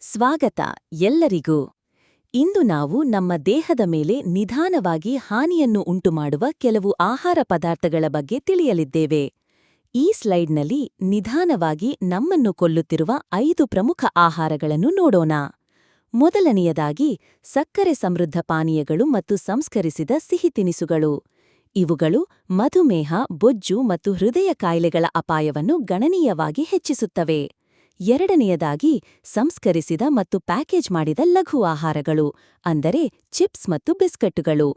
ಸ್ವಾಗತ ಎಲ್ಲರಿಗೂ. ಇಂದು ನಾವು ನಮ್ಮ ದೇಹದ ಮೇಲೆ ನಿಧಾನವಾಗಿ ಹಾನಿಯನ್ನು ಉಂಟುಮಾಡುವ ಕೆಲವು ಆಹಾರ ಪದಾರ್ಥಗಳ ಬಗ್ಗೆ ತಿಳಿಯಲಿದ್ದೇವೆ. ಈ ಸ್ಲೈಡ್ನಲ್ಲಿ ನಿಧಾನವಾಗಿ ನಮ್ಮನ್ನು ಕೊಲ್ಲುತ್ತಿರುವ ಐದು ಪ್ರಮುಖ ಆಹಾರಗಳನ್ನು ನೋಡೋಣ. ಮೊದಲನೆಯದಾಗಿ ಸಕ್ಕರೆ ಸಮೃದ್ಧ ಪಾನೀಯಗಳು ಮತ್ತು ಸಂಸ್ಕರಿಸಿದ ಸಿಹಿ ತಿನಿಸುಗಳು. ಇವುಗಳು ಮಧುಮೇಹ, ಬೊಜ್ಜು ಮತ್ತು ಹೃದಯ ಕಾಯಿಲೆಗಳ ಅಪಾಯವನ್ನು ಗಣನೀಯವಾಗಿ ಹೆಚ್ಚಿಸುತ್ತವೆ. ಎರಡನೆಯದಾಗಿ ಸಂಸ್ಕರಿಸಿದ ಮತ್ತು ಪ್ಯಾಕೇಜ್ ಮಾಡಿದ ಲಘು ಆಹಾರಗಳು, ಅಂದರೆ ಚಿಪ್ಸ್ ಮತ್ತು ಬಿಸ್ಕಟ್ಟುಗಳು.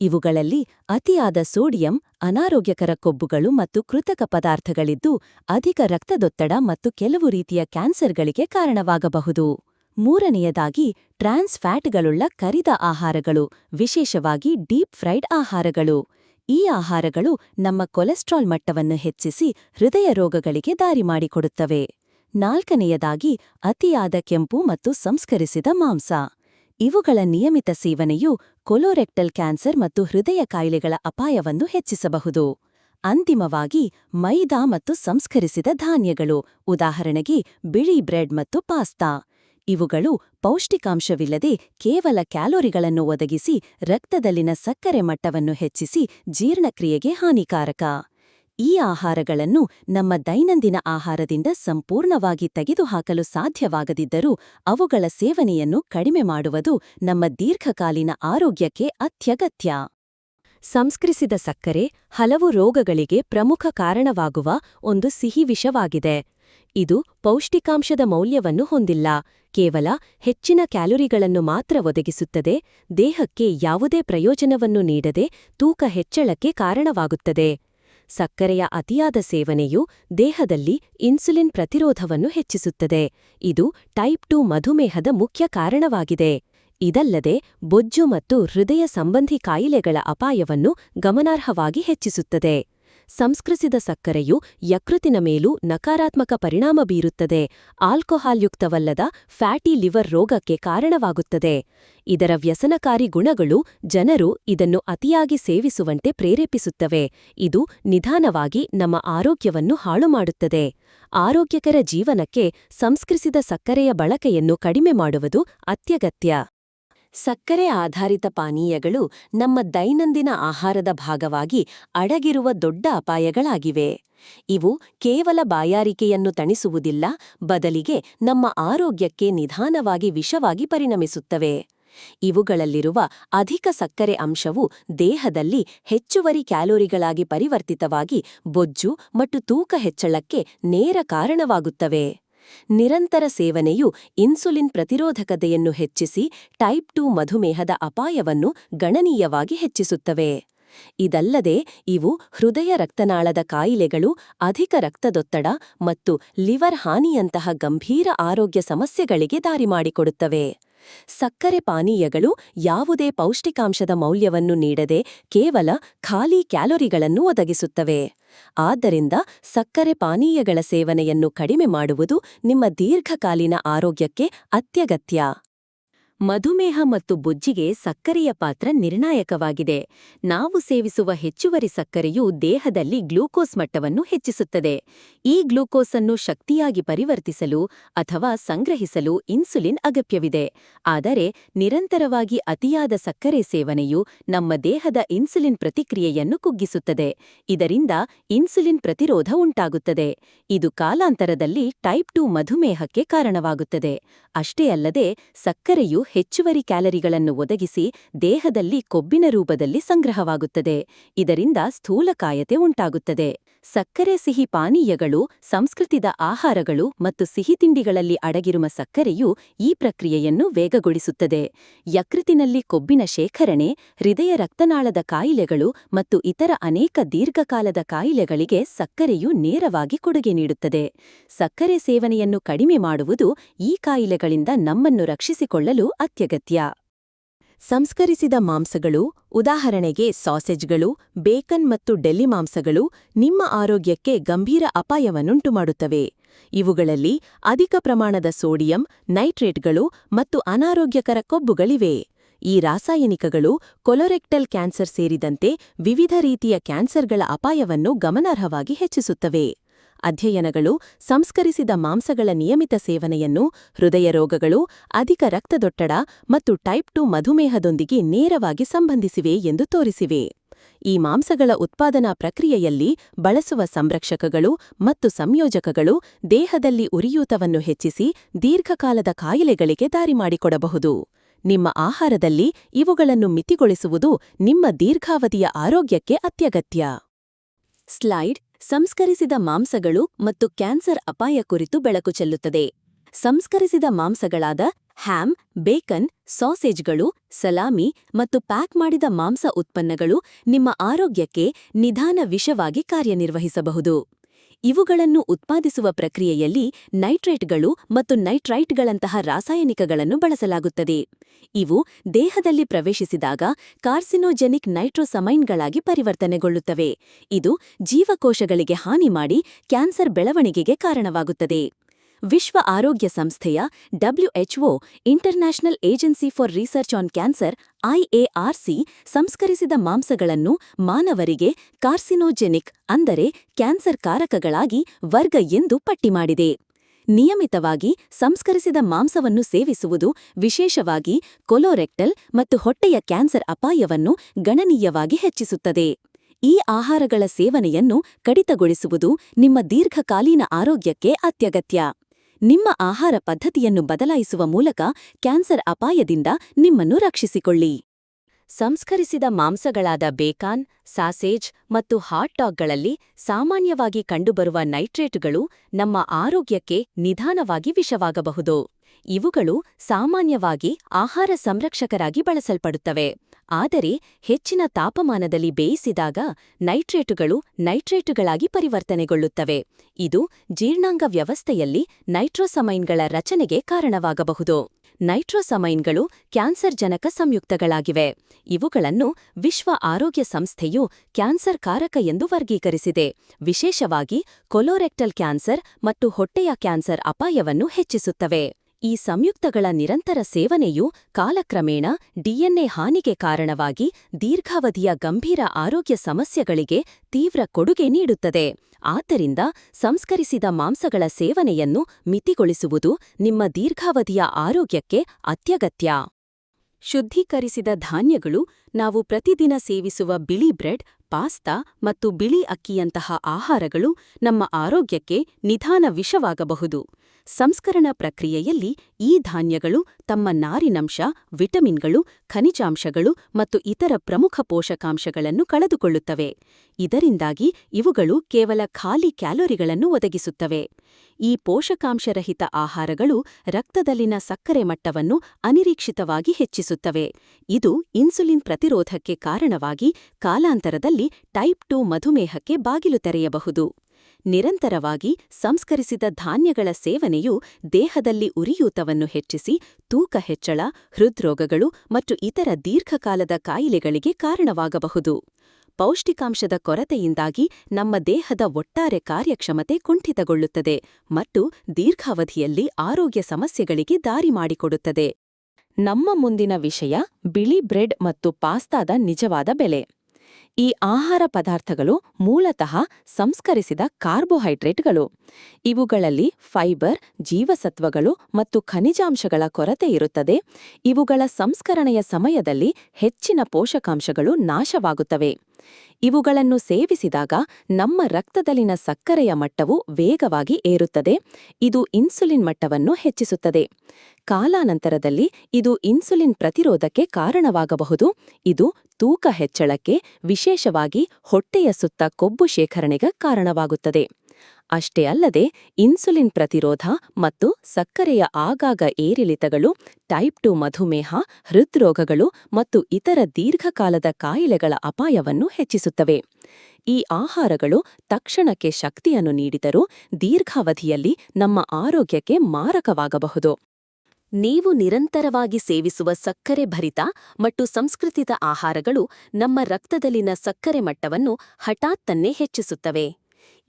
ಇವುಗಳಲ್ಲಿ ಅತಿಯಾದ ಸೋಡಿಯಂ, ಅನಾರೋಗ್ಯಕರ ಕೊಬ್ಬುಗಳು ಮತ್ತು ಕೃತಕ ಪದಾರ್ಥಗಳಿದ್ದು ಅಧಿಕ ರಕ್ತದೊತ್ತಡ ಮತ್ತು ಕೆಲವು ರೀತಿಯ ಕ್ಯಾನ್ಸರ್ಗಳಿಗೆ ಕಾರಣವಾಗಬಹುದು. ಮೂರನೆಯದಾಗಿ ಟ್ರಾನ್ಸ್ ಫ್ಯಾಟ್ಗಳುಳ್ಳ ಕರಿದ ಆಹಾರಗಳು, ವಿಶೇಷವಾಗಿ ಡೀಪ್ ಫ್ರೈಡ್ ಆಹಾರಗಳು. ಈ ಆಹಾರಗಳು ನಮ್ಮ ಕೊಲೆಸ್ಟ್ರಾಲ್ ಮಟ್ಟವನ್ನು ಹೆಚ್ಚಿಸಿ ಹೃದಯ ರೋಗಗಳಿಗೆ ದಾರಿ ಮಾಡಿಕೊಡುತ್ತವೆ. ನಾಲ್ಕನೆಯದಾಗಿ ಅತಿಯಾದ ಕೆಂಪು ಮತ್ತು ಸಂಸ್ಕರಿಸಿದ ಮಾಂಸ. ಇವುಗಳ ನಿಯಮಿತ ಸೇವನೆಯು ಕೊಲೋರೆಕ್ಟಲ್ ಕ್ಯಾನ್ಸರ್ ಮತ್ತು ಹೃದಯ ಕಾಯಿಲೆಗಳ ಅಪಾಯವನ್ನು ಹೆಚ್ಚಿಸಬಹುದು. ಅಂತಿಮವಾಗಿ, ಮೈದಾ ಮತ್ತು ಸಂಸ್ಕರಿಸಿದ ಧಾನ್ಯಗಳು, ಉದಾಹರಣೆಗೆ ಬಿಳಿ ಬ್ರೆಡ್ ಮತ್ತು ಪಾಸ್ತಾ. ಇವುಗಳು ಪೌಷ್ಟಿಕಾಂಶವಿಲ್ಲದೆ ಕೇವಲ ಕ್ಯಾಲೋರಿಗಳನ್ನು ಒದಗಿಸಿ ರಕ್ತದಲ್ಲಿನ ಸಕ್ಕರೆ ಮಟ್ಟವನ್ನು ಹೆಚ್ಚಿಸಿ ಜೀರ್ಣಕ್ರಿಯೆಗೆ ಹಾನಿಕಾರಕ. ಈ ಆಹಾರಗಳನ್ನು ನಮ್ಮ ದೈನಂದಿನ ಆಹಾರದಿಂದ ಸಂಪೂರ್ಣವಾಗಿ ತೆಗೆದುಹಾಕಲು ಸಾಧ್ಯವಾಗದಿದ್ದರೂ ಅವುಗಳ ಸೇವನೆಯನ್ನು ಕಡಿಮೆ ಮಾಡುವುದು ನಮ್ಮ ದೀರ್ಘಕಾಲೀನ ಆರೋಗ್ಯಕ್ಕೆ ಅತ್ಯಗತ್ಯ. ಸಂಸ್ಕರಿಸಿದ ಸಕ್ಕರೆ ಹಲವು ರೋಗಗಳಿಗೆ ಪ್ರಮುಖ ಕಾರಣವಾಗುವ ಒಂದು ಸಿಹಿ ವಿಷವಾಗಿದೆ. ಇದು ಪೌಷ್ಟಿಕಾಂಶದ ಮೌಲ್ಯವನ್ನು ಹೊಂದಿಲ್ಲ. ಕೇವಲ ಹೆಚ್ಚಿನ ಕ್ಯಾಲೋರಿಗಳನ್ನು ಮಾತ್ರ ಒದಗಿಸುತ್ತದೆ. ದೇಹಕ್ಕೆ ಯಾವುದೇ ಪ್ರಯೋಜನವನ್ನು ನೀಡದೆ ತೂಕ ಹೆಚ್ಚಳಕ್ಕೆ ಕಾರಣವಾಗುತ್ತದೆ. ಸಕ್ಕರೆಯ ಅತಿಯಾದ ಸೇವನೆಯು ದೇಹದಲ್ಲಿ ಇನ್ಸುಲಿನ್ ಪ್ರತಿರೋಧವನ್ನು ಹೆಚ್ಚಿಸುತ್ತದೆ. ಇದು ಟೈಪ್ ಟು ಮಧುಮೇಹದ ಮುಖ್ಯ ಕಾರಣವಾಗಿದೆ. ಇದಲ್ಲದೆ, ಬೊಜ್ಜು ಮತ್ತು ಹೃದಯ ಸಂಬಂಧಿ ಕಾಯಿಲೆಗಳ ಅಪಾಯವನ್ನು ಗಮನಾರ್ಹವಾಗಿ ಹೆಚ್ಚಿಸುತ್ತದೆ. ಸಂಸ್ಕೃಸಿದ ಸಕ್ಕರೆಯು ಯಕೃತಿನ ಮೇಲೂ ನಕಾರಾತ್ಮಕ ಪರಿಣಾಮ ಬೀರುತ್ತದೆ. ಆಲ್ಕೊಹಾಲ್ಯುಕ್ತವಲ್ಲದ ಫ್ಯಾಟಿ ಲಿವರ್ ರೋಗಕ್ಕೆ ಕಾರಣವಾಗುತ್ತದೆ. ಇದರ ವ್ಯಸನಕಾರಿ ಗುಣಗಳು ಜನರು ಇದನ್ನು ಅತಿಯಾಗಿ ಸೇವಿಸುವಂತೆ ಪ್ರೇರೇಪಿಸುತ್ತವೆ. ಇದು ನಿಧಾನವಾಗಿ ನಮ್ಮ ಆರೋಗ್ಯವನ್ನು ಹಾಳುಮಾಡುತ್ತದೆ. ಆರೋಗ್ಯಕರ ಜೀವನಕ್ಕೆ ಸಂಸ್ಕರಿಸಿದ ಸಕ್ಕರೆಯ ಬಳಕೆಯನ್ನು ಕಡಿಮೆ ಮಾಡುವುದು ಅತ್ಯಗತ್ಯ. ಸಕ್ಕರೆ ಆಧಾರಿತ ಪಾನೀಯಗಳು ನಮ್ಮ ದೈನಂದಿನ ಆಹಾರದ ಭಾಗವಾಗಿ ಅಡಗಿರುವ ದೊಡ್ಡ ಅಪಾಯಗಳಾಗಿವೆ. ಇವು ಕೇವಲ ಬಾಯಾರಿಕೆಯನ್ನು ತಣಿಸುವುದಿಲ್ಲ, ಬದಲಿಗೆ ನಮ್ಮ ಆರೋಗ್ಯಕ್ಕೆ ನಿಧಾನವಾಗಿ ವಿಷವಾಗಿ ಪರಿಣಮಿಸುತ್ತವೆ. ಇವುಗಳಲ್ಲಿರುವ ಅಧಿಕ ಸಕ್ಕರೆ ಅಂಶವು ದೇಹದಲ್ಲಿ ಹೆಚ್ಚುವರಿ ಕ್ಯಾಲೋರಿಗಳಾಗಿ ಪರಿವರ್ತಿತವಾಗಿ ಬೊಜ್ಜು ಮತ್ತು ತೂಕ ಹೆಚ್ಚಳಕ್ಕೆ ನೇರ ಕಾರಣವಾಗುತ್ತವೆ. ನಿರಂತರ ಸೇವನೆಯು ಇನ್ಸುಲಿನ್ ಪ್ರತಿರೋಧಕತೆಯನ್ನು ಹೆಚ್ಚಿಸಿ ಟೈಪ್ ಟು ಮಧುಮೇಹದ ಅಪಾಯವನ್ನು ಗಣನೀಯವಾಗಿ ಹೆಚ್ಚಿಸುತ್ತವೆ. ಇದಲ್ಲದೆ, ಇವು ಹೃದಯ ರಕ್ತನಾಳದ ಕಾಯಿಲೆಗಳು, ಅಧಿಕ ರಕ್ತದೊತ್ತಡ ಮತ್ತು ಲಿವರ್ ಹಾನಿಯಂತಹ ಗಂಭೀರ ಆರೋಗ್ಯ ಸಮಸ್ಯೆಗಳಿಗೆ ದಾರಿಮಾಡಿಕೊಡುತ್ತವೆ ಸಕ್ಕರೆ ಪಾನೀಯಗಳು ಯಾವುದೇ ಪೌಷ್ಟಿಕಾಂಶದ ಮೌಲ್ಯವನ್ನು ನೀಡದೆ ಕೇವಲ ಖಾಲಿ ಕ್ಯಾಲೋರಿಗಳನ್ನು ಒದಗಿಸುತ್ತವೆ. ಆದ್ದರಿಂದ ಸಕ್ಕರೆ ಪಾನೀಯಗಳ ಸೇವನೆಯನ್ನು ಕಡಿಮೆ ಮಾಡುವುದು ನಿಮ್ಮ ದೀರ್ಘಕಾಲೀನ ಆರೋಗ್ಯಕ್ಕೆ ಅತ್ಯಗತ್ಯ. ಮಧುಮೇಹ ಮತ್ತು ಬೊಜ್ಜಿಗೆ ಸಕ್ಕರೆಯ ಪಾತ್ರ ನಿರ್ಣಾಯಕವಾಗಿದೆ. ನಾವು ಸೇವಿಸುವ ಹೆಚ್ಚುವರಿ ಸಕ್ಕರೆಯು ದೇಹದಲ್ಲಿ ಗ್ಲೂಕೋಸ್ ಮಟ್ಟವನ್ನು ಹೆಚ್ಚಿಸುತ್ತದೆ. ಈ ಗ್ಲೂಕೋಸ್ ಅನ್ನು ಶಕ್ತಿಯಾಗಿ ಪರಿವರ್ತಿಸಲು ಅಥವಾ ಸಂಗ್ರಹಿಸಲು ಇನ್ಸುಲಿನ್ ಅಗತ್ಯವಿದೆ. ಆದರೆ, ನಿರಂತರವಾಗಿ ಅತಿಯಾದ ಸಕ್ಕರೆ ಸೇವನೆಯು ನಮ್ಮ ದೇಹದ ಇನ್ಸುಲಿನ್ ಪ್ರತಿಕ್ರಿಯೆಯನ್ನು ಕುಗ್ಗಿಸುತ್ತದೆ. ಇದರಿಂದ ಇನ್ಸುಲಿನ್ ಪ್ರತಿರೋಧ ಉಂಟಾಗುತ್ತದೆ. ಇದು ಕಾಲಾಂತರದಲ್ಲಿ ಟೈಪ್ ಟು ಮಧುಮೇಹಕ್ಕೆ ಕಾರಣವಾಗುತ್ತದೆ. ಅಷ್ಟೇ ಅಲ್ಲದೆ, ಸಕ್ಕರೆಯು ಹೆಚ್ಚುವರಿ ಕ್ಯಾಲರಿಗಳನ್ನು ಒದಗಿಸಿ ದೇಹದಲ್ಲಿ ಕೊಬ್ಬಿನ ರೂಪದಲ್ಲಿ ಸಂಗ್ರಹವಾಗುತ್ತದೆ. ಇದರಿಂದ ಸ್ಥೂಲಕಾಯತೆ ಉಂಟಾಗುತ್ತದೆ. ಸಕ್ಕರೆ ಸಿಹಿ ಪಾನೀಯಗಳು, ಸಂಸ್ಕೃತಿದ ಆಹಾರಗಳು ಮತ್ತು ಸಿಹಿತಿಂಡಿಗಳಲ್ಲಿ ಅಡಗಿರುವ ಸಕ್ಕರೆಯು ಈ ಪ್ರಕ್ರಿಯೆಯನ್ನು ವೇಗಗೊಳಿಸುತ್ತದೆ. ಯಕೃತಿನಲ್ಲಿ ಕೊಬ್ಬಿನ ಶೇಖರಣೆ, ಹೃದಯ ರಕ್ತನಾಳದ ಕಾಯಿಲೆಗಳು ಮತ್ತು ಇತರ ಅನೇಕ ದೀರ್ಘಕಾಲದ ಕಾಯಿಲೆಗಳಿಗೆ ಸಕ್ಕರೆಯು ನೇರವಾಗಿ ಕೊಡುಗೆ ನೀಡುತ್ತದೆ. ಸಕ್ಕರೆ ಸೇವನೆಯನ್ನು ಕಡಿಮೆ ಮಾಡುವುದು ಈ ಕಾಯಿಲೆಗಳಿಂದ ನಮ್ಮನ್ನು ರಕ್ಷಿಸಿಕೊಳ್ಳಲು ಅತ್ಯಗತ್ಯ. ಸಂಸ್ಕರಿಸಿದ ಮಾಂಸಗಳು, ಉದಾಹರಣೆಗೆ ಸಾಸೇಜ್ಗಳು, ಬೇಕನ್ ಮತ್ತು ಡೆಲ್ಲಿ ಮಾಂಸಗಳು ನಿಮ್ಮ ಆರೋಗ್ಯಕ್ಕೆ ಗಂಭೀರ ಅಪಾಯವನ್ನುಂಟುಮಾಡುತ್ತವೆ. ಇವುಗಳಲ್ಲಿ ಅಧಿಕ ಪ್ರಮಾಣದ ಸೋಡಿಯಂ, ನೈಟ್ರೇಟ್ಗಳು ಮತ್ತು ಅನಾರೋಗ್ಯಕರ ಕೊಬ್ಬುಗಳಿವೆ. ಈ ರಾಸಾಯನಿಕಗಳು ಕೊಲೊರೆಕ್ಟಲ್ ಕ್ಯಾನ್ಸರ್ ಸೇರಿದಂತೆ ವಿವಿಧ ರೀತಿಯ ಕ್ಯಾನ್ಸರ್ಗಳ ಅಪಾಯವನ್ನು ಗಮನಾರ್ಹವಾಗಿ ಹೆಚ್ಚಿಸುತ್ತವೆ. ಅಧ್ಯಯನಗಳು ಸಂಸ್ಕರಿಸಿದ ಮಾಂಸಗಳ ನಿಯಮಿತ ಸೇವನೆಯನ್ನು ಹೃದಯ ರೋಗಗಳು, ಅಧಿಕ ರಕ್ತದೊತ್ತಡ ಮತ್ತು ಟೈಪ್ ಟು ಮಧುಮೇಹದೊಂದಿಗೆ ನೇರವಾಗಿ ಸಂಬಂಧಿಸಿವೆ ಎಂದು ತೋರಿಸಿವೆ. ಈ ಮಾಂಸಗಳ ಉತ್ಪಾದನಾ ಪ್ರಕ್ರಿಯೆಯಲ್ಲಿ ಬಳಸುವ ಸಂರಕ್ಷಕಗಳು ಮತ್ತು ಸಂಯೋಜಕಗಳು ದೇಹದಲ್ಲಿ ಉರಿಯೂತವನ್ನು ಹೆಚ್ಚಿಸಿ ದೀರ್ಘಕಾಲದ ಕಾಯಿಲೆಗಳಿಗೆ ದಾರಿ ಮಾಡಿಕೊಡಬಹುದು. ನಿಮ್ಮ ಆಹಾರದಲ್ಲಿ ಇವುಗಳನ್ನು ಮಿತಿಗೊಳಿಸುವುದು ನಿಮ್ಮ ದೀರ್ಘಾವಧಿಯ ಆರೋಗ್ಯಕ್ಕೆ ಅತ್ಯಗತ್ಯ. ಸ್ಲೈಡ್ ಸಂಸ್ಕರಿಸಿದ ಮಾಂಸಗಳು ಮತ್ತು ಕ್ಯಾನ್ಸರ್ ಅಪಾಯ ಕುರಿತು ಬೆಳಕು ಚೆಲ್ಲುತ್ತದೆ. ಸಂಸ್ಕರಿಸಿದ ಮಾಂಸಗಳಾದ ಹ್ಯಾಮ್, ಬೇಕನ್, ಸಾಸೇಜ್ಗಳು, ಸಲಾಮಿ ಮತ್ತು ಪ್ಯಾಕ್ ಮಾಡಿದ ಮಾಂಸ ಉತ್ಪನ್ನಗಳು ನಿಮ್ಮ ಆರೋಗ್ಯಕ್ಕೆ ನಿಧಾನ ವಿಷವಾಗಿ ಕಾರ್ಯನಿರ್ವಹಿಸಬಹುದು. ಇವುಗಳನ್ನು ಉತ್ಪಾದಿಸುವ ಪ್ರಕ್ರಿಯೆಯಲ್ಲಿ ನೈಟ್ರೇಟ್ಗಳು ಮತ್ತು ನೈಟ್ರೈಟ್ಗಳಂತಹ ರಾಸಾಯನಿಕಗಳನ್ನು ಬಳಸಲಾಗುತ್ತದೆ. ಇವು ದೇಹದಲ್ಲಿ ಪ್ರವೇಶಿಸಿದಾಗ ಕಾರ್ಸಿನೋಜೆನಿಕ್ ನೈಟ್ರೋಸಮೈನ್ಗಳಾಗಿ ಪರಿವರ್ತನೆಗೊಳ್ಳುತ್ತವೆ. ಇದು ಜೀವಕೋಶಗಳಿಗೆ ಹಾನಿ ಮಾಡಿ ಕ್ಯಾನ್ಸರ್ ಬೆಳವಣಿಗೆಗೆ ಕಾರಣವಾಗುತ್ತದೆ. ವಿಶ್ವ ಆರೋಗ್ಯ ಸಂಸ್ಥೆಯ WHO International Agency for Research on Cancer IARC ಸಂಸ್ಕರಿಸಿದ ಮಾಂಸಗಳನ್ನು ಮಾನವರಿಗೆ ಕಾರ್ಸಿನೋಜೆನಿಕ್ ಅಂದರೆ ಕ್ಯಾನ್ಸರ್ ಕಾರಕಗಳಾಗಿ ವರ್ಗ ಎಂದು ಪಟ್ಟಿ ಮಾಡಿದೆ. ನಿಯಮಿತವಾಗಿ ಸಂಸ್ಕರಿಸಿದ ಮಾಂಸವನ್ನು ಸೇವಿಸುವುದು ವಿಶೇಷವಾಗಿ ಕೊಲೋರೆಕ್ಟಲ್ ಮತ್ತು ಹೊಟ್ಟೆಯ ಕ್ಯಾನ್ಸರ್ ಅಪಾಯವನ್ನು ಗಣನೀಯವಾಗಿ ಹೆಚ್ಚಿಸುತ್ತದೆ. ಈ ಆಹಾರಗಳ ಸೇವನೆಯನ್ನು ಕಡಿತಗೊಳಿಸುವುದು ನಿಮ್ಮ ದೀರ್ಘಕಾಲೀನ ಆರೋಗ್ಯಕ್ಕೆ ಅತ್ಯಗತ್ಯ. ನಿಮ್ಮ ಆಹಾರ ಪದ್ಧತಿಯನ್ನು ಬದಲಾಯಿಸುವ ಮೂಲಕ ಕ್ಯಾನ್ಸರ್ ಅಪಾಯದಿಂದ ನಿಮ್ಮನ್ನು ರಕ್ಷಿಸಿಕೊಳ್ಳಿ. ಸಂಸ್ಕರಿಸಿದ ಮಾಂಸಗಳಾದ ಬೇಕಾನ್, ಸಾಸೇಜ್ ಮತ್ತು ಹಾಟ್ ಡಾಗ್ಗಳಲ್ಲಿ ಸಾಮಾನ್ಯವಾಗಿ ಕಂಡುಬರುವ ನೈಟ್ರೇಟ್ಗಳು ನಮ್ಮ ಆರೋಗ್ಯಕ್ಕೆ ನಿಧಾನವಾಗಿ ವಿಷವಾಗಬಹುದು. ಇವುಗಳು ಸಾಮಾನ್ಯವಾಗಿ ಆಹಾರ ಸಂರಕ್ಷಕರಾಗಿ ಬಳಸಲ್ಪಡುತ್ತವೆ. ಆದರೆ ಹೆಚ್ಚಿನ ತಾಪಮಾನದಲ್ಲಿ ಬೇಯಿಸಿದಾಗ ನೈಟ್ರೇಟುಗಳು ನೈಟ್ರೇಟುಗಳಾಗಿ ಪರಿವರ್ತನೆಗೊಳ್ಳುತ್ತವೆ. ಇದು ಜೀರ್ಣಾಂಗ ವ್ಯವಸ್ಥೆಯಲ್ಲಿ ನೈಟ್ರೋಸಮೈನ್ಗಳ ರಚನೆಗೆ ಕಾರಣವಾಗಬಹುದು. ನೈಟ್ರೋಸಮೈನ್ಗಳು ಕ್ಯಾನ್ಸರ್ಜನಕ ಸಂಯುಕ್ತಗಳಾಗಿವೆ. ಇವುಗಳನ್ನು ವಿಶ್ವ ಆರೋಗ್ಯ ಸಂಸ್ಥೆಯು ಕ್ಯಾನ್ಸರ್ ಕಾರಕ ಎಂದು ವರ್ಗೀಕರಿಸಿದೆ. ವಿಶೇಷವಾಗಿ ಕೊಲೋರೆಕ್ಟಲ್ ಕ್ಯಾನ್ಸರ್ ಮತ್ತು ಹೊಟ್ಟೆಯ ಕ್ಯಾನ್ಸರ್ ಅಪಾಯವನ್ನು ಹೆಚ್ಚಿಸುತ್ತವೆ. ಈ ಸಂಯುಕ್ತಗಳ ನಿರಂತರ ಸೇವನೆಯು ಕಾಲಕ್ರಮೇಣ ಡಿಎನ್ಎ ಹಾನಿಗೆ ಕಾರಣವಾಗಿ ದೀರ್ಘಾವಧಿಯ ಗಂಭೀರ ಆರೋಗ್ಯ ಸಮಸ್ಯೆಗಳಿಗೆ ತೀವ್ರ ಕೊಡುಗೆ ನೀಡುತ್ತದೆ. ಆದ್ದರಿಂದ ಸಂಸ್ಕರಿಸಿದ ಮಾಂಸಗಳ ಸೇವನೆಯನ್ನು ಮಿತಿಗೊಳಿಸುವುದು ನಿಮ್ಮ ದೀರ್ಘಾವಧಿಯ ಆರೋಗ್ಯಕ್ಕೆ ಅತ್ಯಗತ್ಯ. ಶುದ್ಧೀಕರಿಸಿದ ಧಾನ್ಯಗಳು ನಾವು ಪ್ರತಿದಿನ ಸೇವಿಸುವ ಬಿಳಿ ಬ್ರೆಡ್, ಪಾಸ್ತಾ ಮತ್ತು ಬಿಳಿ ಅಕ್ಕಿಯಂತಹ ಆಹಾರಗಳು ನಮ್ಮ ಆರೋಗ್ಯಕ್ಕೆ ನಿಧಾನ ವಿಷವಾಗಬಹುದು ಸಂಸ್ಕರಣಾ ಪ್ರಕ್ರಿಯೆಯಲ್ಲಿ ಈ ಧಾನ್ಯಗಳು ತಮ್ಮ ನಾರಿನಂಶ, ವಿಟಮಿನ್ಗಳು, ಖನಿಜಾಂಶಗಳು ಮತ್ತು ಇತರ ಪ್ರಮುಖ ಪೋಷಕಾಂಶಗಳನ್ನು ಕಳೆದುಕೊಳ್ಳುತ್ತವೆ. ಇದರಿಂದಾಗಿ ಇವುಗಳು ಕೇವಲ ಖಾಲಿ ಕ್ಯಾಲೋರಿಗಳನ್ನು ಒದಗಿಸುತ್ತವೆ. ಈ ಪೋಷಕಾಂಶರಹಿತ ಆಹಾರಗಳು ರಕ್ತದಲ್ಲಿನ ಸಕ್ಕರೆ ಮಟ್ಟವನ್ನು ಅನಿರೀಕ್ಷಿತವಾಗಿ ಹೆಚ್ಚಿಸುತ್ತವೆ. ಇದು ಇನ್ಸುಲಿನ್ ಪ್ರತಿರೋಧಕ್ಕೆ ಕಾರಣವಾಗಿ ಕಾಲಾಂತರದಲ್ಲಿ ಟೈಪ್ ಟು ಮಧುಮೇಹಕ್ಕೆ ಬಾಗಿಲು ತೆರೆಯಬಹುದು. ನಿರಂತರವಾಗಿ ಸಂಸ್ಕರಿಸಿದ ಧಾನ್ಯಗಳ ಸೇವನೆಯು ದೇಹದಲ್ಲಿ ಉರಿಯೂತವನ್ನು ಹೆಚ್ಚಿಸಿ ತೂಕ ಹೆಚ್ಚಳ, ಹೃದ್ರೋಗಗಳು ಮತ್ತು ಇತರ ದೀರ್ಘಕಾಲದ ಕಾಯಿಲೆಗಳಿಗೆ ಕಾರಣವಾಗಬಹುದು. ಪೌಷ್ಟಿಕಾಂಶದ ಕೊರತೆಯಿಂದಾಗಿ ನಮ್ಮ ದೇಹದ ಒಟ್ಟಾರೆ ಕಾರ್ಯಕ್ಷಮತೆ ಕುಂಠಿತಗೊಳ್ಳುತ್ತದೆ ಮತ್ತು ದೀರ್ಘಾವಧಿಯಲ್ಲಿ ಆರೋಗ್ಯ ಸಮಸ್ಯೆಗಳಿಗೆ ದಾರಿ ಮಾಡಿಕೊಡುತ್ತದೆ. ನಮ್ಮ ಮುಂದಿನ ವಿಷಯ ಬಿಳಿ ಬ್ರೆಡ್ ಮತ್ತು ಪಾಸ್ತಾದ ನಿಜವಾದ ಬೆಲೆ. ಈ ಆಹಾರ ಪದಾರ್ಥಗಳು ಮೂಲತಃ ಸಂಸ್ಕರಿಸಿದ ಕಾರ್ಬೋಹೈಡ್ರೇಟ್ಗಳು. ಇವುಗಳಲ್ಲಿ ಫೈಬರ್, ಜೀವಸತ್ವಗಳು ಮತ್ತು ಖನಿಜಾಂಶಗಳ ಕೊರತೆ ಇರುತ್ತದೆ. ಇವುಗಳ ಸಂಸ್ಕರಣೆಯ ಸಮಯದಲ್ಲಿ ಹೆಚ್ಚಿನ ಪೋಷಕಾಂಶಗಳು ನಾಶವಾಗುತ್ತವೆ. ಇವುಗಳನ್ನು ಸೇವಿಸಿದಾಗ ನಮ್ಮ ರಕ್ತದಲ್ಲಿನ ಸಕ್ಕರೆಯ ಮಟ್ಟವು ವೇಗವಾಗಿ ಏರುತ್ತದೆ, ಇದು ಇನ್ಸುಲಿನ್ ಮಟ್ಟವನ್ನು ಹೆಚ್ಚಿಸುತ್ತದೆ. ಕಾಲಾನಂತರದಲ್ಲಿ ಇದು ಇನ್ಸುಲಿನ್ ಪ್ರತಿರೋಧಕ್ಕೆ ಕಾರಣವಾಗಬಹುದು, ಇದು ತೂಕ ಹೆಚ್ಚಳಕ್ಕೆ ವಿಶೇಷವಾಗಿ ಹೊಟ್ಟೆಯ ಸುತ್ತ ಕೊಬ್ಬು ಶೇಖರಣೆಗೆ ಕಾರಣವಾಗುತ್ತದೆ. ಅಷ್ಟೇ ಅಲ್ಲದೆ ಇನ್ಸುಲಿನ್ ಪ್ರತಿರೋಧ ಮತ್ತು ಸಕ್ಕರೆಯ ಆಗಾಗ ಏರಿಳಿತಗಳು, ಟೈಪ್ ಟು ಮಧುಮೇಹ, ಹೃದ್ರೋಗಗಳು ಮತ್ತು ಇತರ ದೀರ್ಘಕಾಲದ ಕಾಯಿಲೆಗಳ ಅಪಾಯವನ್ನು ಹೆಚ್ಚಿಸುತ್ತವೆ. ಈ ಆಹಾರಗಳು ತಕ್ಷಣಕ್ಕೆ ಶಕ್ತಿಯನ್ನು ನೀಡಿದರೂ ದೀರ್ಘಾವಧಿಯಲ್ಲಿ ನಮ್ಮ ಆರೋಗ್ಯಕ್ಕೆ ಮಾರಕವಾಗಬಹುದು. ನೀವು ನಿರಂತರವಾಗಿ ಸೇವಿಸುವ ಸಕ್ಕರೆ ಭರಿತ ಮತ್ತು ಸಂಸ್ಕೃತಿತ ಆಹಾರಗಳು ನಮ್ಮ ರಕ್ತದಲ್ಲಿನ ಸಕ್ಕರೆ ಮಟ್ಟವನ್ನು ಹಠಾತ್ತನ್ನೇ ಹೆಚ್ಚಿಸುತ್ತವೆ.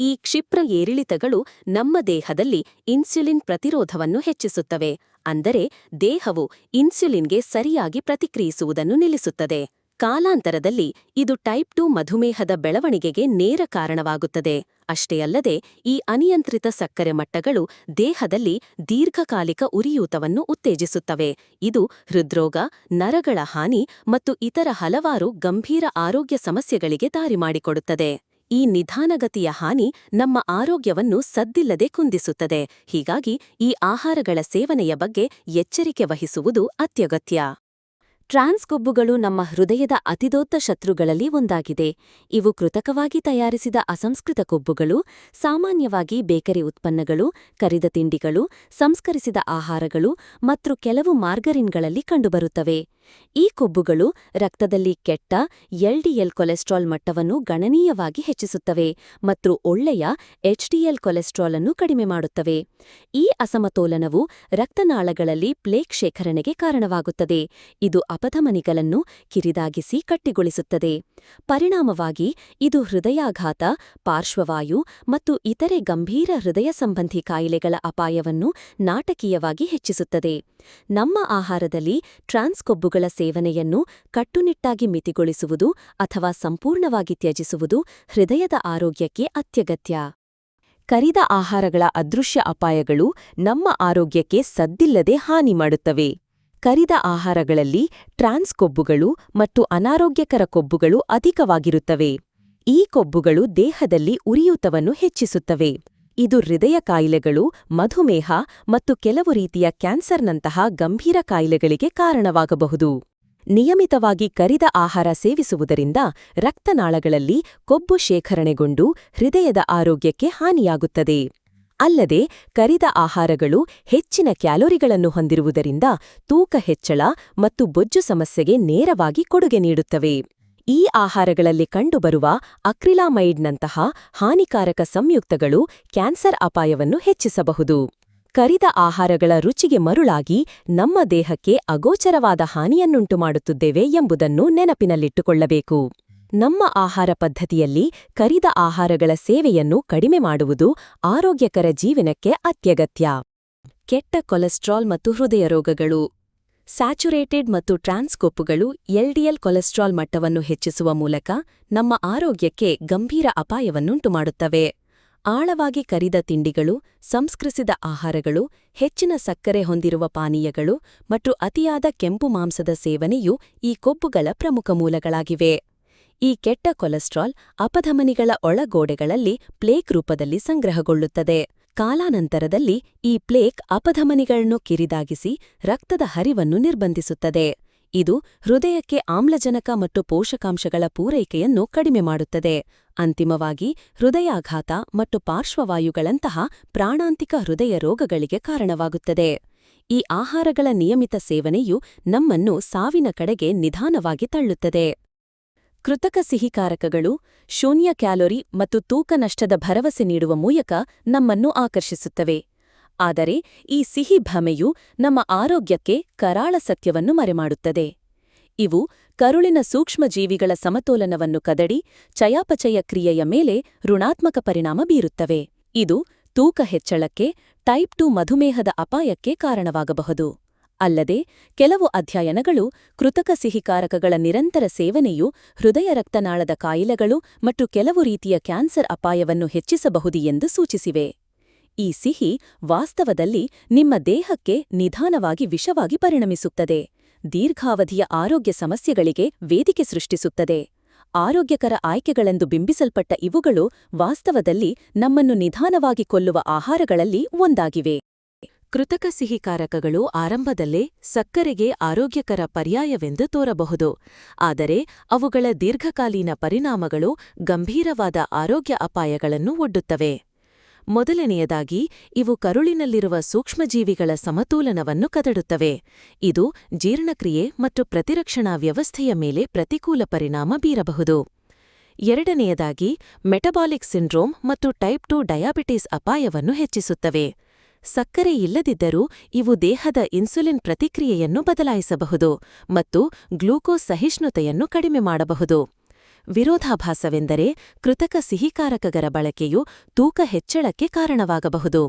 ಈ ಕ್ಷಿಪ್ರ ಏರಿಳಿತಗಳು ನಮ್ಮ ದೇಹದಲ್ಲಿ ಇನ್ಸುಲಿನ್ ಪ್ರತಿರೋಧವನ್ನು ಹೆಚ್ಚಿಸುತ್ತವೆ, ಅಂದರೆ ದೇಹವು ಇನ್ಸುಲಿನ್ಗೆ ಸರಿಯಾಗಿ ಪ್ರತಿಕ್ರಿಯಿಸುವುದನ್ನು ನಿಲ್ಲಿಸುತ್ತದೆ. ಕಾಲಾಂತರದಲ್ಲಿ ಇದು ಟೈಪ್ ಟು ಮಧುಮೇಹದ ಬೆಳವಣಿಗೆಗೆ ನೇರ ಕಾರಣವಾಗುತ್ತದೆ. ಅಷ್ಟೇ ಅಲ್ಲದೆ, ಈ ಅನಿಯಂತ್ರಿತ ಸಕ್ಕರೆ ಮಟ್ಟಗಳು ದೇಹದಲ್ಲಿ ದೀರ್ಘಕಾಲಿಕ ಉರಿಯೂತವನ್ನು ಉತ್ತೇಜಿಸುತ್ತವೆ. ಇದು ಹೃದ್ರೋಗ, ನರಗಳ ಹಾನಿ ಮತ್ತು ಇತರ ಹಲವಾರು ಗಂಭೀರ ಆರೋಗ್ಯ ಸಮಸ್ಯೆಗಳಿಗೆ ದಾರಿ ಮಾಡಿಕೊಡುತ್ತದೆ. ಈ ನಿಧಾನಗತಿಯ ಹಾನಿ ನಮ್ಮ ಆರೋಗ್ಯವನ್ನು ಸದ್ದಿಲ್ಲದೆ ಕುಂದಿಸುತ್ತದೆ. ಹೀಗಾಗಿ ಈ ಆಹಾರಗಳ ಸೇವನೆಯ ಬಗ್ಗೆ ಎಚ್ಚರಿಕೆ ವಹಿಸುವುದು ಅತ್ಯಗತ್ಯ. ಟ್ರಾನ್ಸ್ ಕೊಬ್ಬುಗಳು ನಮ್ಮ ಹೃದಯದ ಅತಿದೊಡ್ಡ ಶತ್ರುಗಳಲ್ಲಿ ಒಂದಾಗಿದೆ. ಇವು ಕೃತಕವಾಗಿ ತಯಾರಿಸಿದ ಅಸಂಸ್ಕೃತ ಕೊಬ್ಬುಗಳು, ಸಾಮಾನ್ಯವಾಗಿ ಬೇಕರಿ ಉತ್ಪನ್ನಗಳು, ಕರಿದ ತಿಂಡಿಗಳು, ಸಂಸ್ಕರಿಸಿದ ಆಹಾರಗಳು ಮತ್ತು ಕೆಲವು ಮಾರ್ಗರಿನ್ಗಳಲ್ಲಿ ಕಂಡುಬರುತ್ತವೆ. ಈ ಕೊಬ್ಬುಗಳು ರಕ್ತದಲ್ಲಿ ಕೆಟ್ಟ ಎಲ್ಡಿಎಲ್ ಕೊಲೆಸ್ಟ್ರಾಲ್ ಮಟ್ಟವನ್ನು ಗಣನೀಯವಾಗಿ ಹೆಚ್ಚಿಸುತ್ತವೆ ಮತ್ತು ಒಳ್ಳೆಯ ಎಚ್ಡಿಎಲ್ ಕೊಲೆಸ್ಟ್ರಾಲ್ ಅನ್ನು ಕಡಿಮೆ ಮಾಡುತ್ತವೆ. ಈ ಅಸಮತೋಲನವು ರಕ್ತನಾಳಗಳಲ್ಲಿ ಪ್ಲೇಕ್ ಶೇಖರಣೆಗೆ ಕಾರಣವಾಗುತ್ತದೆ. ಇದು ಅಪಧಮನಿಗಳನ್ನು ಕಿರಿದಾಗಿಸಿ ಕಟ್ಟಿಗೊಳಿಸುತ್ತದೆ. ಪರಿಣಾಮವಾಗಿ ಇದು ಹೃದಯಾಘಾತ, ಪಾರ್ಶ್ವವಾಯು ಮತ್ತು ಇತರೆ ಗಂಭೀರ ಹೃದಯ ಸಂಬಂಧಿ ಕಾಯಿಲೆಗಳ ಅಪಾಯವನ್ನು ನಾಟಕೀಯವಾಗಿ ಹೆಚ್ಚಿಸುತ್ತದೆ. ನಮ್ಮ ಆಹಾರದಲ್ಲಿ ಟ್ರಾನ್ಸ್ ಕೊಬ್ಬುಗಳ ಸೇವನೆಯನ್ನು ಕಟ್ಟುನಿಟ್ಟಾಗಿ ಮಿತಿಗೊಳಿಸುವುದು ಅಥವಾ ಸಂಪೂರ್ಣವಾಗಿ ತ್ಯಜಿಸುವುದು ಹೃದಯದ ಆರೋಗ್ಯಕ್ಕೆ ಅತ್ಯಗತ್ಯ. ಕರಿದ ಆಹಾರಗಳ ಅದೃಶ್ಯ ಅಪಾಯಗಳು ನಮ್ಮ ಆರೋಗ್ಯಕ್ಕೆ ಸದ್ದಿಲ್ಲದೆ ಹಾನಿ ಮಾಡುತ್ತವೆ. ಕರಿದ ಆಹಾರಗಳಲ್ಲಿ ಟ್ರಾನ್ಸ್ ಕೊಬ್ಬುಗಳು ಮತ್ತು ಅನಾರೋಗ್ಯಕರ ಕೊಬ್ಬುಗಳು ಅಧಿಕವಾಗಿರುತ್ತವೆ. ಈ ಕೊಬ್ಬುಗಳು ದೇಹದಲ್ಲಿ ಉರಿಯೂತವನ್ನು ಹೆಚ್ಚಿಸುತ್ತವೆ. ಇದು ಹೃದಯ ಕಾಯಿಲೆಗಳು, ಮಧುಮೇಹ ಮತ್ತು ಕೆಲವು ರೀತಿಯ ಕ್ಯಾನ್ಸರ್ನಂತಹ ಗಂಭೀರ ಕಾಯಿಲೆಗಳಿಗೆ ಕಾರಣವಾಗಬಹುದು. ನಿಯಮಿತವಾಗಿ ಕರಿದ ಆಹಾರ ಸೇವಿಸುವುದರಿಂದ ರಕ್ತನಾಳಗಳಲ್ಲಿ ಕೊಬ್ಬು ಶೇಖರಣೆಗೊಂಡು ಹೃದಯದ ಆರೋಗ್ಯಕ್ಕೆ ಹಾನಿಯಾಗುತ್ತದೆ. ಅಲ್ಲದೆ, ಕರಿದ ಆಹಾರಗಳು ಹೆಚ್ಚಿನ ಕ್ಯಾಲೋರಿಗಳನ್ನು ಹೊಂದಿರುವುದರಿಂದ ತೂಕ ಹೆಚ್ಚಳ ಮತ್ತು ಬೊಜ್ಜು ಸಮಸ್ಯೆಗೆ ನೇರವಾಗಿ ಕೊಡುಗೆ ನೀಡುತ್ತವೆ. ಈ ಆಹಾರಗಳಲ್ಲಿ ಕಂಡುಬರುವ ಅಕ್ರಿಲಾಮೈಡ್ನಂತಹ ಹಾನಿಕಾರಕ ಸಂಯುಕ್ತಗಳು ಕ್ಯಾನ್ಸರ್ ಅಪಾಯವನ್ನು ಹೆಚ್ಚಿಸಬಹುದು. ಕರಿದ ಆಹಾರಗಳ ರುಚಿಗೆ ಮರುಳಾಗಿ ನಮ್ಮ ದೇಹಕ್ಕೆ ಅಗೋಚರವಾದ ಹಾನಿಯನ್ನುಂಟು ಮಾಡುತ್ತಿದ್ದೇವೆ ಎಂಬುದನ್ನು ನೆನಪಿನಲ್ಲಿಟ್ಟುಕೊಳ್ಳಬೇಕು. ನಮ್ಮ ಆಹಾರ ಪದ್ಧತಿಯಲ್ಲಿ ಕರಿದ ಆಹಾರಗಳ ಸೇವೆಯನ್ನು ಕಡಿಮೆ ಮಾಡುವುದು ಆರೋಗ್ಯಕರ ಜೀವನಕ್ಕೆ ಅತ್ಯಗತ್ಯ. ಕೆಟ್ಟ ಕೊಲೆಸ್ಟ್ರಾಲ್ ಮತ್ತು ಹೃದಯ ರೋಗಗಳು ಸ್ಯಾಚುರೇಟೆಡ್ ಮತ್ತು ಟ್ರಾನ್ಸ್ ಕೊಪ್ಪುಗಳು ಎಲ್ಡಿಎಲ್ ಕೊಲೆಸ್ಟ್ರಾಲ್ ಮಟ್ಟವನ್ನು ಹೆಚ್ಚಿಸುವ ಮೂಲಕ ನಮ್ಮ ಆರೋಗ್ಯಕ್ಕೆ ಗಂಭೀರ ಅಪಾಯವನ್ನುಂಟುಮಾಡುತ್ತವೆ. ಆಳವಾಗಿ ಕರಿದ ತಿಂಡಿಗಳು, ಸಂಸ್ಕರಿಸಿದ ಆಹಾರಗಳು, ಹೆಚ್ಚಿನ ಸಕ್ಕರೆ ಹೊಂದಿರುವ ಪಾನೀಯಗಳು ಮತ್ತು ಅತಿಯಾದ ಕೆಂಪು ಮಾಂಸದ ಸೇವನೆಯು ಈ ಕೊಬ್ಬುಗಳ ಪ್ರಮುಖ ಮೂಲಗಳಾಗಿವೆ. ಈ ಕೆಟ್ಟ ಕೊಲೆಸ್ಟ್ರಾಲ್ ಅಪಧಮನಿಗಳ ಒಳಗೋಡೆಗಳಲ್ಲಿ ಪ್ಲೇಕ್ ರೂಪದಲ್ಲಿ ಸಂಗ್ರಹಗೊಳ್ಳುತ್ತದೆ. ಕಾಲಾನಂತರದಲ್ಲಿ ಈ ಪ್ಲೇಕ್ ಅಪಧಮನಿಗಳನ್ನು ಕಿರಿದಾಗಿಸಿ ರಕ್ತದ ಹರಿವನ್ನು ನಿರ್ಬಂಧಿಸುತ್ತದೆ. ಇದು ಹೃದಯಕ್ಕೆ ಆಮ್ಲಜನಕ ಮತ್ತು ಪೋಷಕಾಂಶಗಳ ಪೂರೈಕೆಯನ್ನು ಕಡಿಮೆ ಮಾಡುತ್ತದೆ. ಅಂತಿಮವಾಗಿ, ಹೃದಯಾಘಾತ ಮತ್ತು ಪಾರ್ಶ್ವವಾಯುಗಳಂತಹ ಪ್ರಾಣಾಂತಿಕ ಹೃದಯ ರೋಗಗಳಿಗೆ ಕಾರಣವಾಗುತ್ತದೆ. ಈ ಆಹಾರಗಳ ನಿಯಮಿತ ಸೇವನೆಯು ನಮ್ಮನ್ನು ಸಾವಿನ ಕಡೆಗೆ ನಿಧಾನವಾಗಿ ತಳ್ಳುತ್ತದೆ. ಕೃತಕ ಸಿಹಿಕಾರಕಗಳು, ಶೂನ್ಯ ಕ್ಯಾಲೋರಿ ಮತ್ತು ತೂಕ ನಷ್ಟದ ಭರವಸೆ ನೀಡುವ ಮೂಲಕ ನಮ್ಮನ್ನು ಆಕರ್ಷಿಸುತ್ತವೆ. ಆದರೆ, ಈ ಸಿಹಿ ಭಮೆಯು ನಮ್ಮ ಆರೋಗ್ಯಕ್ಕೆ ಕರಾಳ ಸತ್ಯವನ್ನು ಮರೆಮಾಡುತ್ತದೆ. ಇವು ಕರುಳಿನ ಸೂಕ್ಷ್ಮಜೀವಿಗಳ ಸಮತೋಲನವನ್ನು ಕದಡಿ ಚಯಾಪಚಯ ಕ್ರಿಯೆಯ ಮೇಲೆ ಋಣಾತ್ಮಕ ಪರಿಣಾಮ ಬೀರುತ್ತವೆ. ಇದು ತೂಕ ಹೆಚ್ಚಳಕ್ಕೆ ಟೈಪ್ ಟು ಮಧುಮೇಹದ ಅಪಾಯಕ್ಕೆ ಕಾರಣವಾಗಬಹುದು. ಅಲ್ಲದೆ ಕೆಲವು ಅಧ್ಯಯನಗಳು ಕೃತಕ ಸಿಹಿಕಾರಕಗಳ ನಿರಂತರ ಸೇವನೆಯು ಹೃದಯ ರಕ್ತನಾಳದ ಕಾಯಿಲೆಗಳು ಮತ್ತು ಕೆಲವು ರೀತಿಯ ಕ್ಯಾನ್ಸರ್ ಅಪಾಯವನ್ನು ಹೆಚ್ಚಿಸಬಹುದು ಎಂದು ಸೂಚಿಸಿವೆ. ಈ ಸಿಹಿ ವಾಸ್ತವದಲ್ಲಿ ನಿಮ್ಮ ದೇಹಕ್ಕೆ ನಿಧಾನವಾಗಿ ವಿಷವಾಗಿ ಪರಿಣಮಿಸುತ್ತದೆ. ದೀರ್ಘಾವಧಿಯ ಆರೋಗ್ಯ ಸಮಸ್ಯೆಗಳಿಗೆ ವೇದಿಕೆ ಸೃಷ್ಟಿಸುತ್ತದೆ. ಆರೋಗ್ಯಕರ ಆಯ್ಕೆಗಳೆಂದು ಬಿಂಬಿಸಲ್ಪಟ್ಟ ಇವುಗಳು ವಾಸ್ತವದಲ್ಲಿ ನಮ್ಮನ್ನು ನಿಧಾನವಾಗಿ ಕೊಲ್ಲುವ ಆಹಾರಗಳಲ್ಲಿ ಒಂದಾಗಿವೆ. ಕೃತಕ ಸಿಹಿಕಾರಕಗಳು ಆರಂಭದಲ್ಲೇ ಸಕ್ಕರೆಗೆ ಆರೋಗ್ಯಕರ ಪರ್ಯಾಯವೆಂದು ತೋರಬಹುದು. ಆದರೆ ಅವುಗಳ ದೀರ್ಘಕಾಲೀನ ಪರಿಣಾಮಗಳು ಗಂಭೀರವಾದ ಆರೋಗ್ಯ ಅಪಾಯಗಳನ್ನು ಒಡ್ಡುತ್ತವೆ. ಮೊದಲನೆಯದಾಗಿ, ಇವು ಕರುಳಿನಲ್ಲಿರುವ ಸೂಕ್ಷ್ಮಜೀವಿಗಳ ಸಮತೋಲನವನ್ನು ಕದಡುತ್ತವೆ. ಇದು ಜೀರ್ಣಕ್ರಿಯೆ ಮತ್ತು ಪ್ರತಿರಕ್ಷಣಾ ವ್ಯವಸ್ಥೆಯ ಮೇಲೆ ಪ್ರತಿಕೂಲ ಪರಿಣಾಮ ಬೀರಬಹುದು. ಎರಡನೆಯದಾಗಿ, ಮೆಟಬಾಲಿಕ್ ಸಿಂಡ್ರೋಮ್ ಮತ್ತು ಟೈಪ್ ಟು ಡಯಾಬಿಟಿಸ್ ಅಪಾಯವನ್ನು ಹೆಚ್ಚಿಸುತ್ತವೆ. ಸಕ್ಕರೆ ಇಲ್ಲದಿದ್ದರೂ ಇವು ದೇಹದ ಇನ್ಸುಲಿನ್ ಪ್ರತಿಕ್ರಿಯೆಯನ್ನು ಬದಲಾಯಿಸಬಹುದು ಮತ್ತು ಗ್ಲೂಕೋಸ್ ಸಹಿಷ್ಣುತೆಯನ್ನು ಕಡಿಮೆ ಮಾಡಬಹುದು. ವಿರೋಧಾಭಾಸವೆಂದರೆ ಕೃತಕ ಸಿಹಿಕಾರಕಗಳ ಬಳಕೆಯು ತೂಕ ಹೆಚ್ಚಳಕ್ಕೆ ಕಾರಣವಾಗಬಹುದು.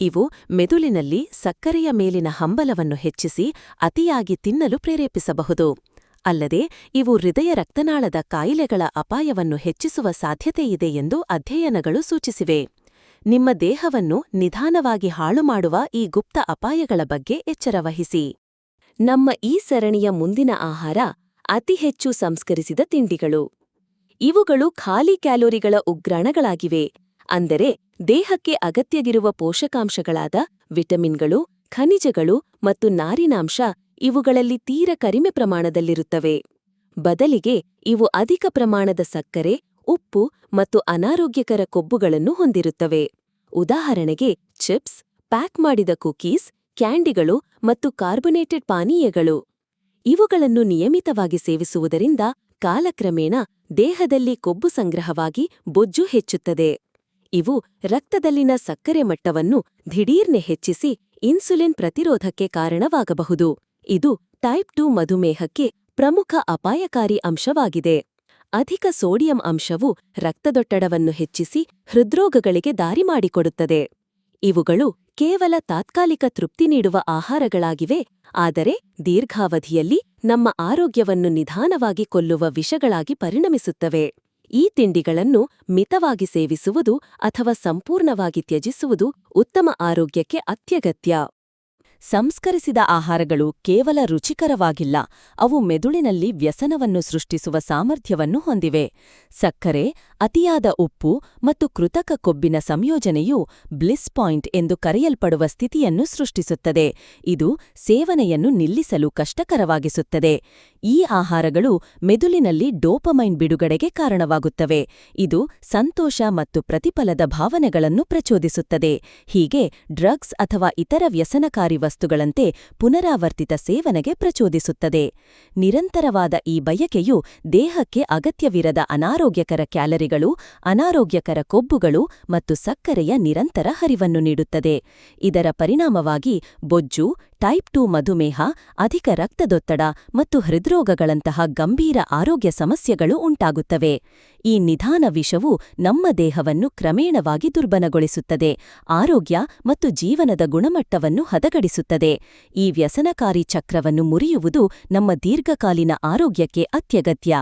ಇವು ಮೆದುಳಿನಲ್ಲಿ ಸಕ್ಕರೆಯ ಮೇಲಿನ ಹಂಬಲವನ್ನು ಹೆಚ್ಚಿಸಿ ಅತಿಯಾಗಿ ತಿನ್ನಲು ಪ್ರೇರೇಪಿಸಬಹುದು. ಅಲ್ಲದೆ ಇವು ಹೃದಯ ರಕ್ತನಾಳದ ಕಾಯಿಲೆಗಳ ಅಪಾಯವನ್ನು ಹೆಚ್ಚಿಸುವ ಸಾಧ್ಯತೆಯಿದೆ ಎಂದು ಅಧ್ಯಯನಗಳು ಸೂಚಿಸಿವೆ. ನಿಮ್ಮ ದೇಹವನ್ನು ನಿಧಾನವಾಗಿ ಹಾಳುಮಾಡುವ ಈ ಗುಪ್ತ ಅಪಾಯಗಳ ಬಗ್ಗೆ ಎಚ್ಚರವಹಿಸಿ ನಮ್ಮ ಈ ಸರಣಿಯ ಮುಂದಿನ ಆಹಾರ ಅತಿ ಹೆಚ್ಚು ಸಂಸ್ಕರಿಸಿದ ತಿಂಡಿಗಳು. ಇವುಗಳು ಖಾಲಿ ಕ್ಯಾಲೋರಿಗಳ ಉಗ್ರಾಣಗಳಾಗಿವೆ, ಅಂದರೆ ದೇಹಕ್ಕೆ ಅಗತ್ಯವಿರುವ ಪೋಷಕಾಂಶಗಳಾದ ವಿಟಮಿನ್ಗಳು, ಖನಿಜಗಳು ಮತ್ತು ನಾರಿನಾಂಶ ಇವುಗಳಲ್ಲಿ ತೀರ ಕಡಿಮೆ ಪ್ರಮಾಣದಲ್ಲಿರುತ್ತವೆ. ಬದಲಿಗೆ ಇವು ಅಧಿಕ ಪ್ರಮಾಣದ ಸಕ್ಕರೆ ಉಪ್ಪು ಮತ್ತು ಅನಾರೋಗ್ಯಕರ ಕೊಬ್ಬುಗಳನ್ನು ಹೊಂದಿರುತ್ತವೆ. ಉದಾಹರಣೆಗೆ, ಚಿಪ್ಸ್, ಪ್ಯಾಕ್ ಮಾಡಿದ ಕುಕೀಸ್, ಕ್ಯಾಂಡಿಗಳು ಮತ್ತು ಕಾರ್ಬೊನೇಟೆಡ್ ಪಾನೀಯಗಳು. ಇವುಗಳನ್ನು ನಿಯಮಿತವಾಗಿ ಸೇವಿಸುವುದರಿಂದ ಕಾಲಕ್ರಮೇಣ ದೇಹದಲ್ಲಿ ಕೊಬ್ಬು ಸಂಗ್ರಹವಾಗಿ ಬೊಜ್ಜು ಹೆಚ್ಚುತ್ತದೆ. ಇವು ರಕ್ತದಲ್ಲಿನ ಸಕ್ಕರೆ ಮಟ್ಟವನ್ನು ದಿಢೀರ್ನೆ ಹೆಚ್ಚಿಸಿ ಇನ್ಸುಲಿನ್ ಪ್ರತಿರೋಧಕ್ಕೆ ಕಾರಣವಾಗಬಹುದು. ಇದು ಟೈಪ್ ಟು ಮಧುಮೇಹಕ್ಕೆ ಪ್ರಮುಖ ಅಪಾಯಕಾರಿ ಅಂಶವಾಗಿದೆ. ಅಧಿಕ ಸೋಡಿಯಂ ಅಂಶವು ರಕ್ತದೊಟ್ಟಡವನ್ನು ಹೆಚ್ಚಿಸಿ ಹೃದ್ರೋಗಗಳಿಗೆ ದಾರಿ ಮಾಡಿಕೊಡುತ್ತದೆ. ಇವುಗಳು ಕೇವಲ ತಾತ್ಕಾಲಿಕ ತೃಪ್ತಿ ನೀಡುವ ಆಹಾರಗಳಾಗಿವೆ, ಆದರೆ ದೀರ್ಘಾವಧಿಯಲ್ಲಿ ನಮ್ಮ ಆರೋಗ್ಯವನ್ನು ನಿಧಾನವಾಗಿ ಕೊಲ್ಲುವ ವಿಷಗಳಾಗಿ ಪರಿಣಮಿಸುತ್ತವೆ. ಈ ತಿಂಡಿಗಳನ್ನು ಮಿತವಾಗಿ ಸೇವಿಸುವುದು ಅಥವಾ ಸಂಪೂರ್ಣವಾಗಿ ತ್ಯಜಿಸುವುದು ಉತ್ತಮ ಆರೋಗ್ಯಕ್ಕೆ ಅತ್ಯಗತ್ಯ. ಸಂಸ್ಕರಿಸಿದ ಆಹಾರಗಳು ಕೇವಲ ರುಚಿಕರವಾಗಿಲ್ಲ, ಅವು ಮೆದುಳಿನಲ್ಲಿ ವ್ಯಸನವನ್ನು ಸೃಷ್ಟಿಸುವ ಸಾಮರ್ಥ್ಯವನ್ನು ಹೊಂದಿವೆ. ಸಕ್ಕರೆ, ಅತಿಯಾದ ಉಪ್ಪು ಮತ್ತು ಕೃತಕ ಕೊಬ್ಬಿನ ಸಂಯೋಜನೆಯು ಬ್ಲಿಸ್ ಪಾಯಿಂಟ್ ಎಂದು ಕರೆಯಲ್ಪಡುವ ಸ್ಥಿತಿಯನ್ನು ಸೃಷ್ಟಿಸುತ್ತದೆ. ಇದು ಸೇವನೆಯನ್ನು ನಿಲ್ಲಿಸಲು ಕಷ್ಟಕರವಾಗಿಸುತ್ತದೆ. ಈ ಆಹಾರಗಳು ಮೆದುಳಿನಲ್ಲಿ ಡೋಪಮೈನ್ ಬಿಡುಗಡೆಗೆ ಕಾರಣವಾಗುತ್ತವೆ. ಇದು ಸಂತೋಷ ಮತ್ತು ಪ್ರತಿಫಲದ ಭಾವನೆಗಳನ್ನು ಪ್ರಚೋದಿಸುತ್ತದೆ. ಹೀಗೆ ಡ್ರಗ್ಸ್ ಅಥವಾ ಇತರ ವ್ಯಸನಕಾರಿ ವಸ್ತುಗಳಂತೆ ಪುನರಾವರ್ತಿತ ಸೇವನೆಗೆ ಪ್ರಚೋದಿಸುತ್ತದೆ. ನಿರಂತರವಾದ ಈ ಬಯಕೆಯು ದೇಹಕ್ಕೆ ಅಗತ್ಯವಿರದ ಅನಾರೋಗ್ಯಕರ ಕ್ಯಾಲರಿಗಳು, ಅನಾರೋಗ್ಯಕರ ಕೊಬ್ಬುಗಳು ಮತ್ತು ಸಕ್ಕರೆಯ ನಿರಂತರ ಹರಿವನ್ನು ನೀಡುತ್ತದೆ. ಇದರ ಪರಿಣಾಮವಾಗಿ ಬೊಜ್ಜು, ಟೈಪ್ ಟು ಮಧುಮೇಹ, ಅಧಿಕ ರಕ್ತದೊತ್ತಡ ಮತ್ತು ಹೃದ್ರೋಗಗಳಂತಹ ಗಂಭೀರ ಆರೋಗ್ಯ ಸಮಸ್ಯೆಗಳು ಉಂಟಾಗುತ್ತವೆ. ಈ ನಿಧಾನ ವಿಷವು ನಮ್ಮ ದೇಹವನ್ನು ಕ್ರಮೇಣವಾಗಿ ದುರ್ಬಲಗೊಳಿಸುತ್ತದೆ, ಆರೋಗ್ಯ ಮತ್ತು ಜೀವನದ ಗುಣಮಟ್ಟವನ್ನು ಹದಗಡಿಸುತ್ತದೆ. ಈ ವ್ಯಸನಕಾರಿ ಚಕ್ರವನ್ನು ಮುರಿಯುವುದು ನಮ್ಮ ದೀರ್ಘಕಾಲೀನ ಆರೋಗ್ಯಕ್ಕೆ ಅತ್ಯಗತ್ಯ.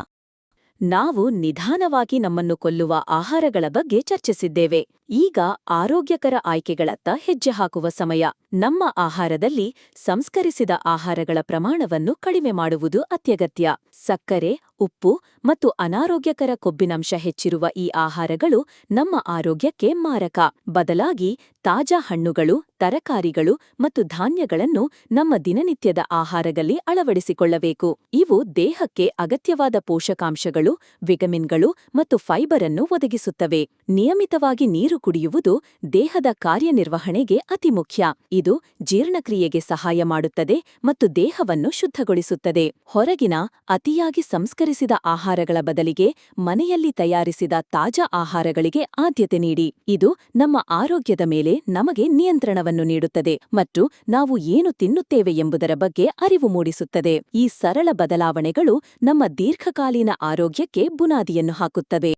ನಾವು ನಿಧಾನವಾಗಿ ನಮ್ಮನ್ನು ಕೊಲ್ಲುವ ಆಹಾರಗಳ ಬಗ್ಗೆ ಚರ್ಚಿಸಿದ್ದೇವೆ. ಈಗ ಆರೋಗ್ಯಕರ ಆಯ್ಕೆಗಳತ್ತ ಹೆಜ್ಜೆ ಹಾಕುವ ಸಮಯ. ನಮ್ಮ ಆಹಾರದಲ್ಲಿ ಸಂಸ್ಕರಿಸಿದ ಆಹಾರಗಳ ಪ್ರಮಾಣವನ್ನು ಕಡಿಮೆ ಮಾಡುವುದು ಅತ್ಯಗತ್ಯ. ಸಕ್ಕರೆ, ಉಪ್ಪು ಮತ್ತು ಅನಾರೋಗ್ಯಕರ ಕೊಬ್ಬಿನಂಶ ಹೆಚ್ಚಿರುವ ಈ ಆಹಾರಗಳು ನಮ್ಮ ಆರೋಗ್ಯಕ್ಕೆ ಮಾರಕ. ಬದಲಾಗಿ ತಾಜಾ ಹಣ್ಣುಗಳು, ತರಕಾರಿಗಳು ಮತ್ತು ಧಾನ್ಯಗಳನ್ನು ನಮ್ಮ ದಿನನಿತ್ಯದ ಆಹಾರದಲ್ಲಿ ಅಳವಡಿಸಿಕೊಳ್ಳಬೇಕು. ಇವು ದೇಹಕ್ಕೆ ಅಗತ್ಯವಾದ ಪೋಷಕಾಂಶಗಳು, ವಿಟಮಿನ್ಗಳು ಮತ್ತು ಫೈಬರ್ ಅನ್ನು ಒದಗಿಸುತ್ತವೆ. ನಿಯಮಿತವಾಗಿ ನೀರು ಕುಡಿಯುವುದು ದೇಹದ ಕಾರ್ಯನಿರ್ವಹಣೆಗೆ ಅತಿ ಮುಖ್ಯ. ಇದು ಜೀರ್ಣಕ್ರಿಯೆಗೆ ಸಹಾಯ ಮಾಡುತ್ತದೆ ಮತ್ತು ದೇಹವನ್ನು ಶುದ್ಧಗೊಳಿಸುತ್ತದೆ. ಹೊರಗಿನ ಅತಿಯಾಗಿ ಸಂಸ್ಕರಿಸಿದ ಆಹಾರಗಳ ಬದಲಿಗೆ ಮನೆಯಲ್ಲಿ ತಯಾರಿಸಿದ ತಾಜಾ ಆಹಾರಗಳಿಗೆ ಆದ್ಯತೆ ನೀಡಿ. ಇದು ನಮ್ಮ ಆರೋಗ್ಯದ ಮೇಲೆ ನಮಗೆ ನಿಯಂತ್ರಣವನ್ನು ನೀಡುತ್ತದೆ ಮತ್ತು ನಾವು ಏನು ತಿನ್ನುತ್ತೇವೆ ಎಂಬುದರ ಬಗ್ಗೆ ಅರಿವು ಮೂಡಿಸುತ್ತದೆ. ಈ ಸರಳ ಬದಲಾವಣೆಗಳು ನಮ್ಮ ದೀರ್ಘಕಾಲೀನ ಆರೋಗ್ಯಕ್ಕೆ ಬುನಾದಿಯನ್ನು ಹಾಕುತ್ತವೆ.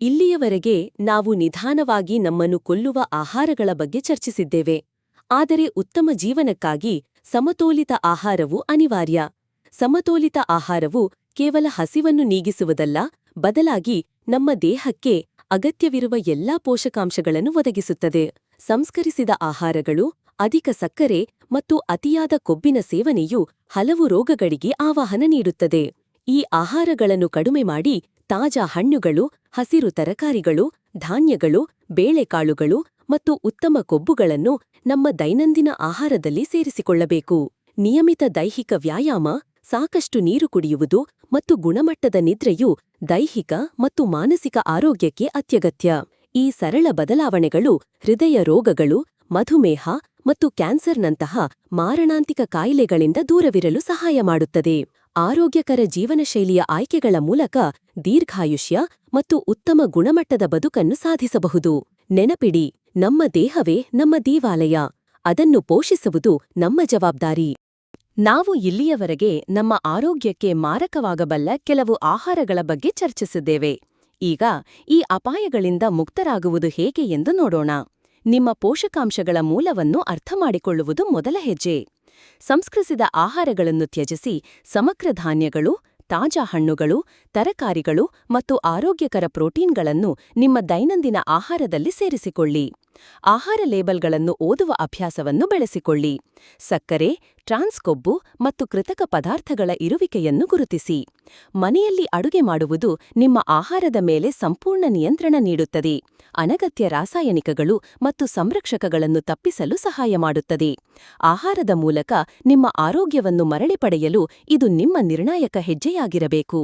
ಇಲ್ಲಿಯವರೆಗೆ ನಾವು ನಿಧಾನವಾಗಿ ನಮ್ಮನ್ನು ಕೊಲ್ಲುವ ಆಹಾರಗಳ ಬಗ್ಗೆ ಚರ್ಚಿಸಿದ್ದೇವೆ. ಆದರೆ ಉತ್ತಮ ಜೀವನಕ್ಕಾಗಿ ಸಮತೋಲಿತ ಆಹಾರವು ಅನಿವಾರ್ಯ. ಸಮತೋಲಿತ ಆಹಾರವು ಕೇವಲ ಹಸಿವನ್ನು ನೀಗಿಸುವುದಲ್ಲ, ಬದಲಾಗಿ ನಮ್ಮ ದೇಹಕ್ಕೆ ಅಗತ್ಯವಿರುವ ಎಲ್ಲಾ ಪೋಷಕಾಂಶಗಳನ್ನು ಒದಗಿಸುತ್ತದೆ. ಸಂಸ್ಕರಿಸಿದ ಆಹಾರಗಳು, ಅಧಿಕ ಸಕ್ಕರೆ ಮತ್ತು ಅತಿಯಾದ ಕೊಬ್ಬಿನ ಸೇವನೆಯು ಹಲವು ರೋಗಗಳಿಗೆ ಆವಾಹನ ನೀಡುತ್ತದೆ. ಈ ಆಹಾರಗಳನ್ನು ಕಡಿಮೆ ಮಾಡಿ ತಾಜಾ ಹಣ್ಣುಗಳು, ಹಸಿರು ತರಕಾರಿಗಳು, ಧಾನ್ಯಗಳು, ಬೇಳೆಕಾಳುಗಳು ಮತ್ತು ಉತ್ತಮ ಕೊಬ್ಬುಗಳನ್ನು ನಮ್ಮ ದೈನಂದಿನ ಆಹಾರದಲ್ಲಿ ಸೇರಿಸಿಕೊಳ್ಳಬೇಕು. ನಿಯಮಿತ ದೈಹಿಕ ವ್ಯಾಯಾಮ, ಸಾಕಷ್ಟು ನೀರು ಕುಡಿಯುವುದು ಮತ್ತು ಗುಣಮಟ್ಟದ ನಿದ್ರೆಯು ದೈಹಿಕ ಮತ್ತು ಮಾನಸಿಕ ಆರೋಗ್ಯಕ್ಕೆ ಅತ್ಯಗತ್ಯ. ಈ ಸರಳ ಬದಲಾವಣೆಗಳು ಹೃದಯ ರೋಗಗಳು, ಮಧುಮೇಹ ಮತ್ತು ಕ್ಯಾನ್ಸರ್ನಂತಹ ಮಾರಣಾಂತಿಕ ಕಾಯಿಲೆಗಳಿಂದ ದೂರವಿರಲು ಸಹಾಯ ಮಾಡುತ್ತದೆ. ಆರೋಗ್ಯಕರ ಜೀವನಶೈಲಿಯ ಆಯ್ಕೆಗಳ ಮೂಲಕ ದೀರ್ಘಾಯುಷ್ಯ ಮತ್ತು ಉತ್ತಮ ಗುಣಮಟ್ಟದ ಬದುಕನ್ನು ಸಾಧಿಸಬಹುದು. ನೆನಪಿಡಿ, ನಮ್ಮ ದೇಹವೇ ನಮ್ಮ ದೇವಾಲಯ. ಅದನ್ನು ಪೋಷಿಸುವುದು ನಮ್ಮ ಜವಾಬ್ದಾರಿ. ನಾವು ಇಲ್ಲಿಯವರೆಗೆ ನಮ್ಮ ಆರೋಗ್ಯಕ್ಕೆ ಮಾರಕವಾಗಬಲ್ಲ ಕೆಲವು ಆಹಾರಗಳ ಬಗ್ಗೆ ಚರ್ಚಿಸಿದ್ದೇವೆ. ಈಗ ಈ ಅಪಾಯಗಳಿಂದ ಮುಕ್ತರಾಗುವುದು ಹೇಗೆ ಎಂದು ನೋಡೋಣ. ನಿಮ್ಮ ಪೋಷಕಾಂಶಗಳ ಮೂಲವನ್ನು ಅರ್ಥಮಾಡಿಕೊಳ್ಳುವುದು ಮೊದಲ ಹೆಜ್ಜೆ. ಸಂಸ್ಕರಿಸಿದ ಆಹಾರಗಳನ್ನು ತ್ಯಜಿಸಿ ಸಮಗ್ರ ಧಾನ್ಯಗಳು, ತಾಜಾ ಹಣ್ಣುಗಳು, ತರಕಾರಿಗಳು ಮತ್ತು ಆರೋಗ್ಯಕರ ಪ್ರೋಟೀನ್ಗಳನ್ನು ನಿಮ್ಮ ದೈನಂದಿನ ಆಹಾರದಲ್ಲಿ ಸೇರಿಸಿಕೊಳ್ಳಿ. ಆಹಾರ ಲೇಬಲ್ಗಳನ್ನು ಓದುವ ಅಭ್ಯಾಸವನ್ನು ಬೆಳೆಸಿಕೊಳ್ಳಿ. ಸಕ್ಕರೆ, ಟ್ರಾನ್ಸ್ ಕೊಬ್ಬು ಮತ್ತು ಕೃತಕ ಪದಾರ್ಥಗಳ ಇರುವಿಕೆಯನ್ನು ಗುರುತಿಸಿ. ಮನೆಯಲ್ಲಿ ಅಡುಗೆ ಮಾಡುವುದು ನಿಮ್ಮ ಆಹಾರದ ಮೇಲೆ ಸಂಪೂರ್ಣ ನಿಯಂತ್ರಣ ನೀಡುತ್ತದೆ. ಅನಗತ್ಯ ರಾಸಾಯನಿಕಗಳು ಮತ್ತು ಸಂರಕ್ಷಕಗಳನ್ನು ತಪ್ಪಿಸಲು ಸಹಾಯ ಮಾಡುತ್ತದೆ. ಆಹಾರದ ಮೂಲಕ ನಿಮ್ಮ ಆರೋಗ್ಯವನ್ನು ಮರಳಿ ಪಡೆಯಲು ಇದು ನಿಮ್ಮ ನಿರ್ಣಾಯಕ ಹೆಜ್ಜೆಯಾಗಿರಬೇಕು.